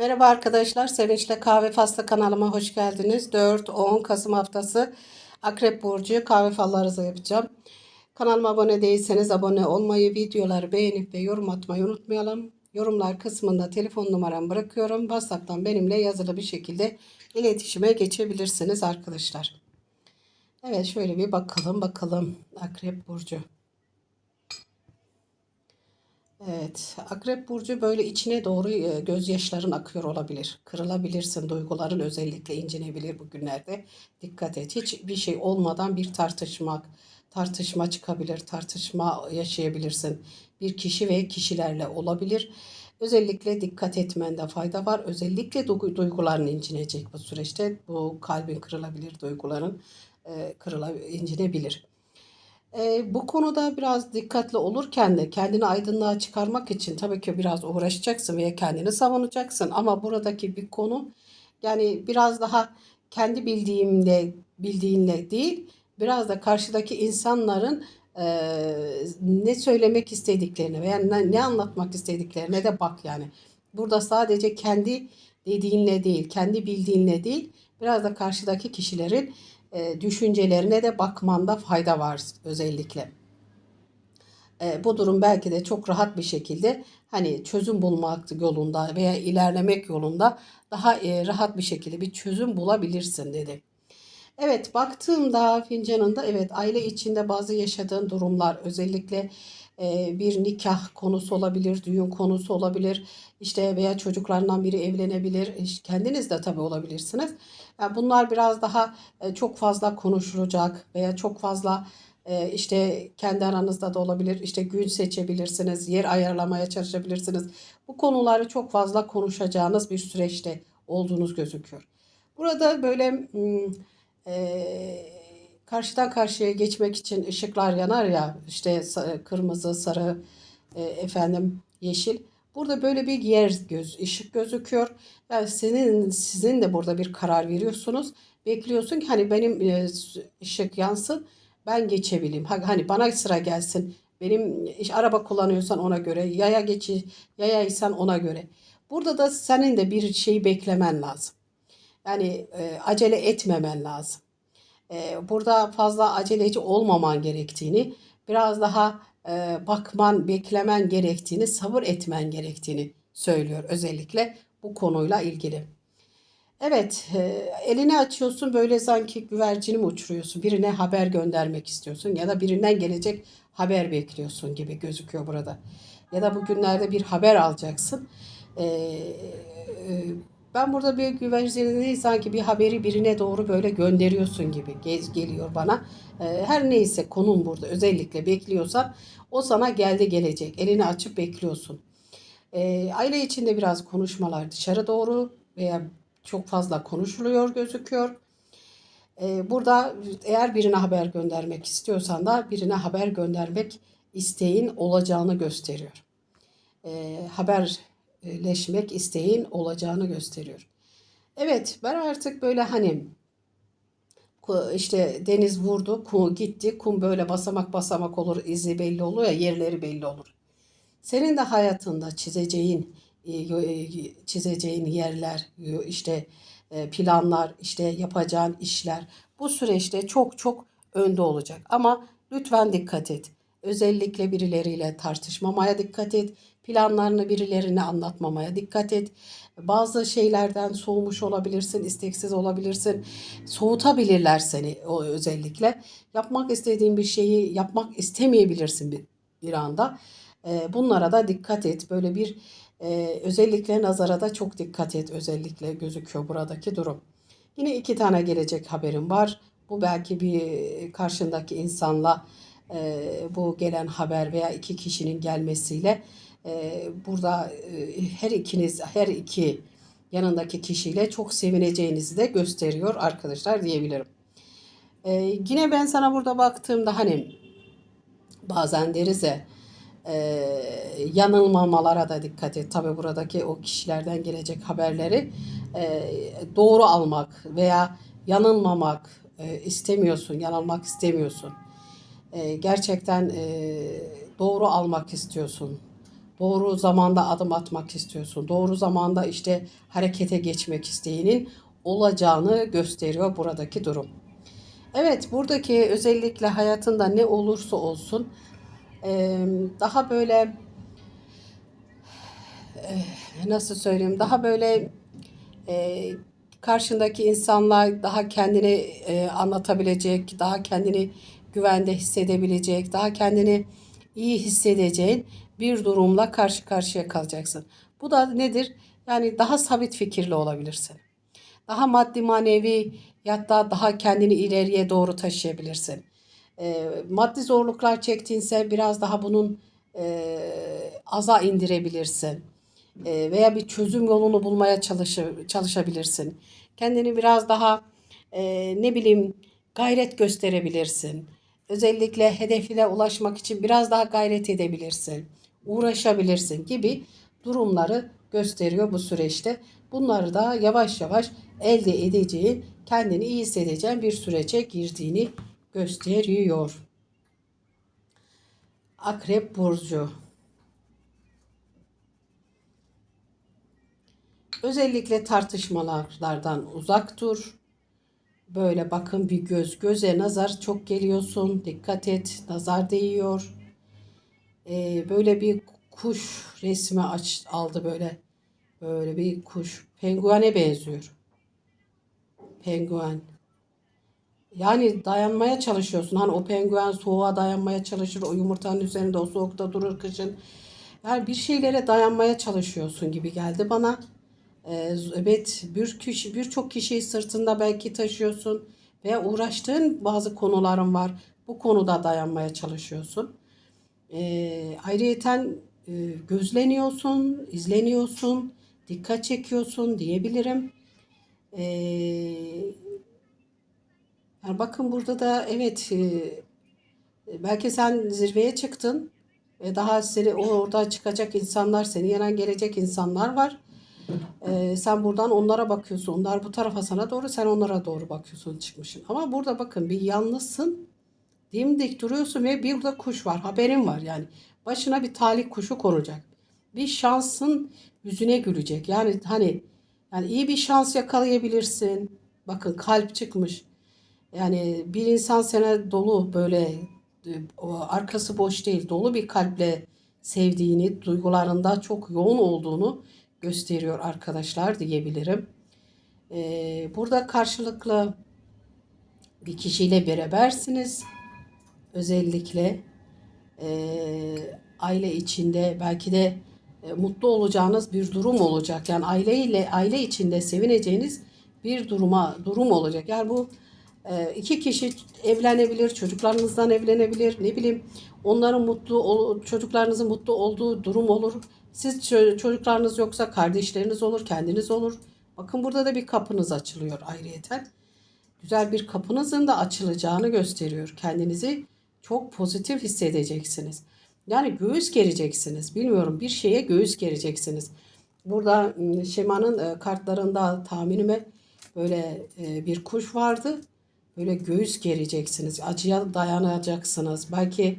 Merhaba arkadaşlar, Sevinç'le Kahve Faslı kanalıma hoş geldiniz. 4-10 Kasım haftası Akrep Burcu kahve fallarınızı yapacağım. Kanalıma abone değilseniz abone olmayı, videoları beğenip ve yorum atmayı unutmayalım. Yorumlar kısmında telefon numaramı bırakıyorum. WhatsApp'tan benimle yazılı bir şekilde iletişime geçebilirsiniz arkadaşlar. Evet şöyle bir bakalım bakalım Akrep Burcu. Evet, Akrep Burcu böyle içine doğru e, gözyaşların akıyor olabilir. Kırılabilirsin, duyguların özellikle incinebilir bugünlerde. Dikkat et, hiçbir şey olmadan bir tartışmak, tartışma çıkabilir, tartışma yaşayabilirsin. Bir kişi ve kişilerle olabilir. Özellikle dikkat etmende fayda var. Özellikle duygu- duyguların incinecek bu süreçte. Bu kalbin kırılabilir, duyguların e, kırıla, incinebilir. Eee, bu konuda biraz dikkatli olurken de kendini aydınlığa çıkarmak için tabii ki biraz uğraşacaksın veya kendini savunacaksın. Ama buradaki bir konu yani biraz daha kendi bildiğimle bildiğinle değil, biraz da karşıdaki insanların eee, ne söylemek istediklerine veya ne, ne anlatmak istediklerine de bak yani. Burada sadece kendi dediğinle değil, kendi bildiğinle değil, biraz da karşıdaki kişilerin e, düşüncelerine de bakmanda fayda var özellikle. E, bu durum belki de çok rahat bir şekilde hani çözüm bulmak yolunda veya ilerlemek yolunda daha e, rahat bir şekilde bir çözüm bulabilirsin dedi. Evet baktığımda fincanında evet aile içinde bazı yaşadığın durumlar özellikle bir nikah konusu olabilir, düğün konusu olabilir işte veya çocuklarından biri evlenebilir, kendiniz de tabii olabilirsiniz. Yani bunlar biraz daha e, çok fazla konuşulacak veya çok fazla e, işte kendi aranızda da olabilir işte gün seçebilirsiniz, yer ayarlamaya çalışabilirsiniz. Bu konuları çok fazla konuşacağınız bir süreçte olduğunuz gözüküyor. Burada böyle hmm, e, karşıdan karşıya geçmek için ışıklar yanar ya işte kırmızı, sarı, e, efendim yeşil. Burada böyle bir yer göz, ışık gözüküyor. Yani senin sizin de burada bir karar veriyorsunuz. Bekliyorsun ki hani benim e, ışık yansın, ben geçebileyim. Ha- Hani bana sıra gelsin. Benim iş araba kullanıyorsan ona göre, yaya geçi yayaysan ona göre. Burada da senin de bir şeyi beklemen lazım. Yani e, acele etmemen lazım. E, burada fazla aceleci olmaman gerektiğini, biraz daha e, bakman, beklemen gerektiğini, sabır etmen gerektiğini söylüyor özellikle bu konuyla ilgili. Evet, e, elini açıyorsun böyle sanki güvercini mi uçuruyorsun? Birine haber göndermek istiyorsun ya da birinden gelecek haber bekliyorsun gibi gözüküyor burada. Ya da bugünlerde bir haber alacaksın. E, e, ben burada bir güvercini sanki bir haberi birine doğru böyle gönderiyorsun gibi gez geliyor bana. E, her neyse konum burada özellikle bekliyorsan o sana geldi gelecek. Elini açıp bekliyorsun. E, aile içinde biraz konuşmalar dışarı doğru veya çok fazla konuşuluyor gözüküyor. E, burada eğer birine haber göndermek istiyorsan da birine haber göndermek isteğin olacağını gösteriyor. E, haberleşmek isteğin olacağını gösteriyor. Evet ben artık böyle hani işte deniz vurdu, kum gitti, kum böyle basamak basamak olur, izi belli oluyor ya, yerleri belli olur. Senin de hayatında çizeceğin e, e, çizeceğin yerler, işte e, planlar, işte yapacağın işler bu süreçte çok çok önde olacak. Ama lütfen dikkat et. Özellikle birileriyle tartışmamaya dikkat et. Planlarını birilerine anlatmamaya dikkat et. Bazı şeylerden soğumuş olabilirsin, isteksiz olabilirsin. Soğutabilirler seni o özellikle. Yapmak istediğin bir şeyi yapmak istemeyebilirsin bir, bir anda. Bunlara da dikkat et. Böyle bir özellikle nazara da çok dikkat et. Özellikle gözüküyor buradaki durum. Yine iki tane gelecek haberim var. Bu belki bir karşındaki insanla bu gelen haber veya iki kişinin gelmesiyle e, burada e, her ikiniz her iki yanındaki kişiyle çok sevineceğinizi de gösteriyor arkadaşlar diyebilirim. E, yine ben sana burada baktığımda hani bazen deriz ya e, yanılmamalara da dikkat et. Tabii buradaki o kişilerden gelecek haberleri e, doğru almak veya yanılmamak e, istemiyorsun, yanılmak istemiyorsun. E, gerçekten e, doğru almak istiyorsun. Doğru zamanda adım atmak istiyorsun. Doğru zamanda işte harekete geçmek isteğinin olacağını gösteriyor buradaki durum. Evet, buradaki özellikle hayatında ne olursa olsun daha böyle nasıl söyleyeyim daha böyle karşındaki insanlar daha kendini anlatabilecek, daha kendini güvende hissedebilecek, daha kendini iyi hissedeceğin bir durumla karşı karşıya kalacaksın. Bu da nedir? Yani daha sabit fikirli olabilirsin. Daha maddi manevi hatta daha kendini ileriye doğru taşıyabilirsin. E, maddi zorluklar çektiğinse biraz daha bunun e, aza indirebilirsin e, veya bir çözüm yolunu bulmaya çalışı, çalışabilirsin. Kendini biraz daha e, ne bileyim gayret gösterebilirsin. Özellikle hedefine ulaşmak için biraz daha gayret edebilirsin. Uğraşabilirsin gibi durumları gösteriyor bu süreçte. Bunları da yavaş yavaş elde edeceğin, kendini iyi hissedeceğin bir sürece girdiğini gösteriyor. Akrep burcu Özellikle tartışmalardan uzak dur. Böyle bakın bir göz göze nazar çok geliyorsun. Dikkat et nazar değiyor. Ee, böyle bir kuş resmi aç, aldı böyle. Böyle bir kuş. Penguene benziyor. Penguen. Yani dayanmaya çalışıyorsun. Hani o penguen soğuğa dayanmaya çalışır. O yumurtanın üzerinde o soğukta durur kışın. Yani bir şeylere dayanmaya çalışıyorsun gibi geldi bana. Ee, evet bir kişi birçok kişiyi sırtında belki taşıyorsun veya uğraştığın bazı konuların var. Bu konuda dayanmaya çalışıyorsun. Ee, ayrıyeten e, gözleniyorsun, izleniyorsun, dikkat çekiyorsun diyebilirim. Ee, yani bakın burada da evet e, belki sen zirveye çıktın ve daha seni orada çıkacak insanlar, seni yenen gelecek insanlar var. Ee, sen buradan onlara bakıyorsun. Onlar bu tarafa sana doğru, sen onlara doğru bakıyorsun çıkmışsın. Ama burada bakın bir yalnızsın. Dimdik duruyorsun ve bir burada kuş var. Haberin var yani. Başına bir talih kuşu konacak. Bir şansın yüzüne gülecek. Yani hani yani iyi bir şans yakalayabilirsin. Bakın kalp çıkmış. Yani bir insan sana dolu böyle e, arkası boş değil dolu bir kalple sevdiğini, duygularında çok yoğun olduğunu gösteriyor arkadaşlar diyebilirim. Ee, burada karşılıklı bir kişiyle berabersiniz. Özellikle e, aile içinde belki de e, mutlu olacağınız bir durum olacak. Yani aileyle aile içinde sevineceğiniz bir duruma durum olacak. Yani bu e, iki kişi evlenebilir, çocuklarınızdan evlenebilir, ne bileyim onların mutlu çocuklarınızın mutlu olduğu durum olur siz çocuklarınız yoksa kardeşleriniz olur, kendiniz olur. Bakın burada da bir kapınız açılıyor ayrıyeten. Güzel bir kapınızın da açılacağını gösteriyor. Kendinizi çok pozitif hissedeceksiniz. Yani göğüs gereceksiniz. Bilmiyorum bir şeye göğüs gereceksiniz. Burada ıı, şemanın ıı, kartlarında tahminime böyle ıı, bir kuş vardı. Böyle göğüs gereceksiniz. Acıya dayanacaksınız. Belki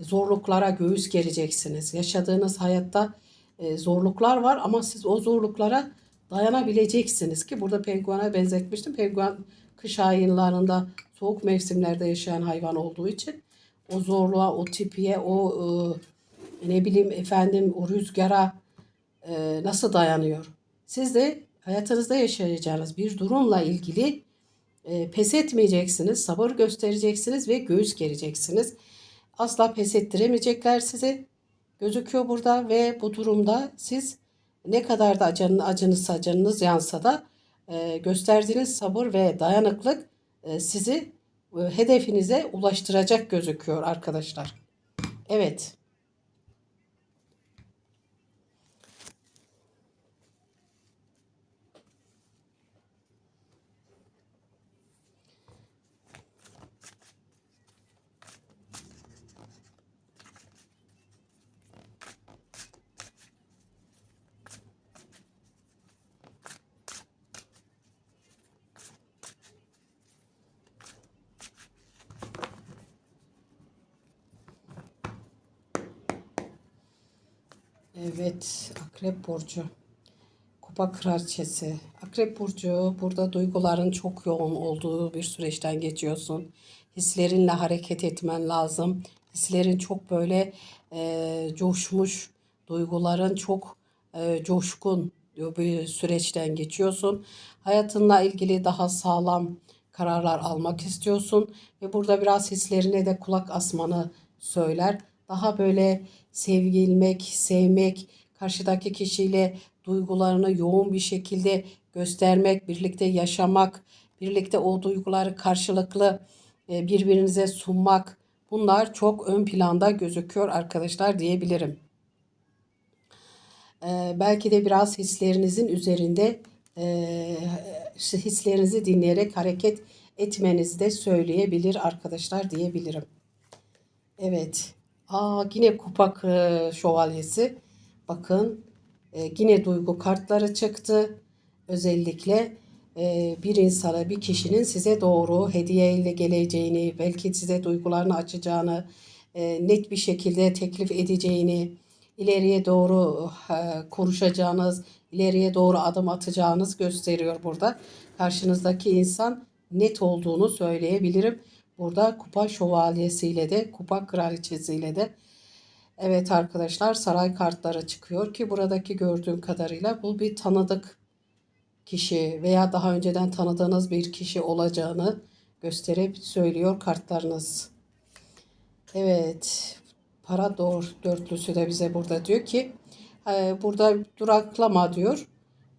zorluklara göğüs gereceksiniz. Yaşadığınız hayatta e, zorluklar var ama siz o zorluklara dayanabileceksiniz ki burada penguene benzetmiştim. Penguen kış aylarında soğuk mevsimlerde yaşayan hayvan olduğu için o zorluğa, o tipiye, o e, ne bileyim efendim o rüzgara e, nasıl dayanıyor? Siz de hayatınızda yaşayacağınız bir durumla ilgili e, pes etmeyeceksiniz, sabır göstereceksiniz ve göğüs gereceksiniz. Asla pes ettiremeyecekler sizi. Gözüküyor burada ve bu durumda siz ne kadar da acınız, acınız, acınız yansa da e, gösterdiğiniz sabır ve dayanıklık e, sizi hedefinize ulaştıracak gözüküyor arkadaşlar. Evet. Evet, Akrep Burcu. Kupa Kraliçesi. Akrep Burcu, burada duyguların çok yoğun olduğu bir süreçten geçiyorsun. Hislerinle hareket etmen lazım. Hislerin çok böyle e, coşmuş, duyguların çok e, coşkun bir süreçten geçiyorsun. Hayatınla ilgili daha sağlam kararlar almak istiyorsun ve burada biraz hislerine de kulak asmanı söyler. Daha böyle sevgilmek, sevmek, karşıdaki kişiyle duygularını yoğun bir şekilde göstermek, birlikte yaşamak, birlikte o duyguları karşılıklı e, birbirinize sunmak bunlar çok ön planda gözüküyor arkadaşlar diyebilirim. Ee, belki de biraz hislerinizin üzerinde e, hislerinizi dinleyerek hareket etmenizi de söyleyebilir arkadaşlar diyebilirim. Evet. Aa yine kupa e, şövalyesi. Bakın e, yine duygu kartları çıktı. Özellikle e, bir insana, bir kişinin size doğru hediye ile geleceğini, belki size duygularını açacağını, e, net bir şekilde teklif edeceğini, ileriye doğru e, konuşacağınız, ileriye doğru adım atacağınız gösteriyor burada. Karşınızdaki insan net olduğunu söyleyebilirim. Burada kupa şövalyesiyle de, kupa kraliçesiyle de Evet arkadaşlar saray kartları çıkıyor ki buradaki gördüğüm kadarıyla bu bir tanıdık kişi veya daha önceden tanıdığınız bir kişi olacağını gösterip söylüyor kartlarınız. Evet para doğru dörtlüsü de bize burada diyor ki e, burada duraklama diyor.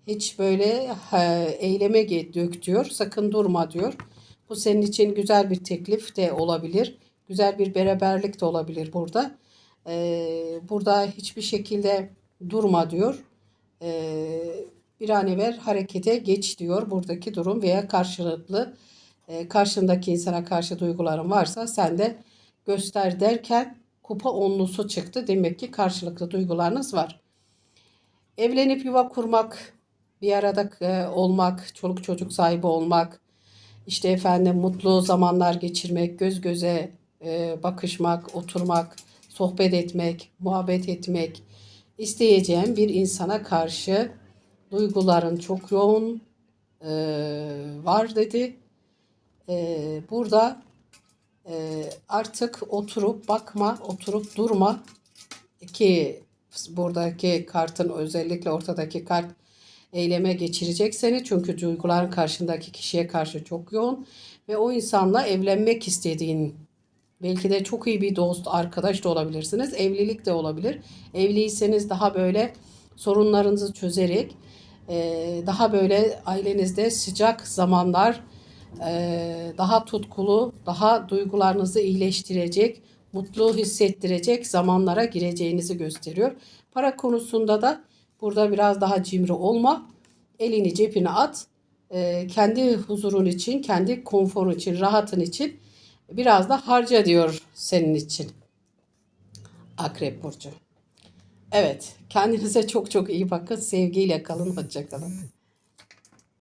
Hiç böyle e, eyleme dök diyor. Sakın durma diyor. Bu senin için güzel bir teklif de olabilir. Güzel bir beraberlik de olabilir burada. E, burada hiçbir şekilde durma diyor. Bir an evvel harekete geç diyor buradaki durum veya karşılıklı karşındaki insana karşı duyguların varsa sen de göster derken kupa onlusu çıktı. Demek ki karşılıklı duygularınız var. Evlenip yuva kurmak, bir arada e, olmak, çoluk çocuk sahibi olmak, işte efendim mutlu zamanlar geçirmek, göz göze e, bakışmak, oturmak, sohbet etmek, muhabbet etmek isteyeceğim bir insana karşı duyguların çok yoğun e, var dedi. burada e, artık oturup bakma, oturup durma ki buradaki kartın özellikle ortadaki kart eyleme geçirecek seni. Çünkü duyguların karşındaki kişiye karşı çok yoğun ve o insanla evlenmek istediğin belki de çok iyi bir dost, arkadaş da olabilirsiniz. Evlilik de olabilir. Evliyseniz daha böyle sorunlarınızı çözerek daha böyle ailenizde sıcak zamanlar ee, daha tutkulu, daha duygularınızı iyileştirecek, mutlu hissettirecek zamanlara gireceğinizi gösteriyor. Para konusunda da burada biraz daha cimri olma. Elini cebine at. Ee, kendi huzurun için, kendi konforun için, rahatın için biraz da harca diyor senin için. Akrep Burcu. Evet, kendinize çok çok iyi bakın. Sevgiyle kalın, hoşça kalın.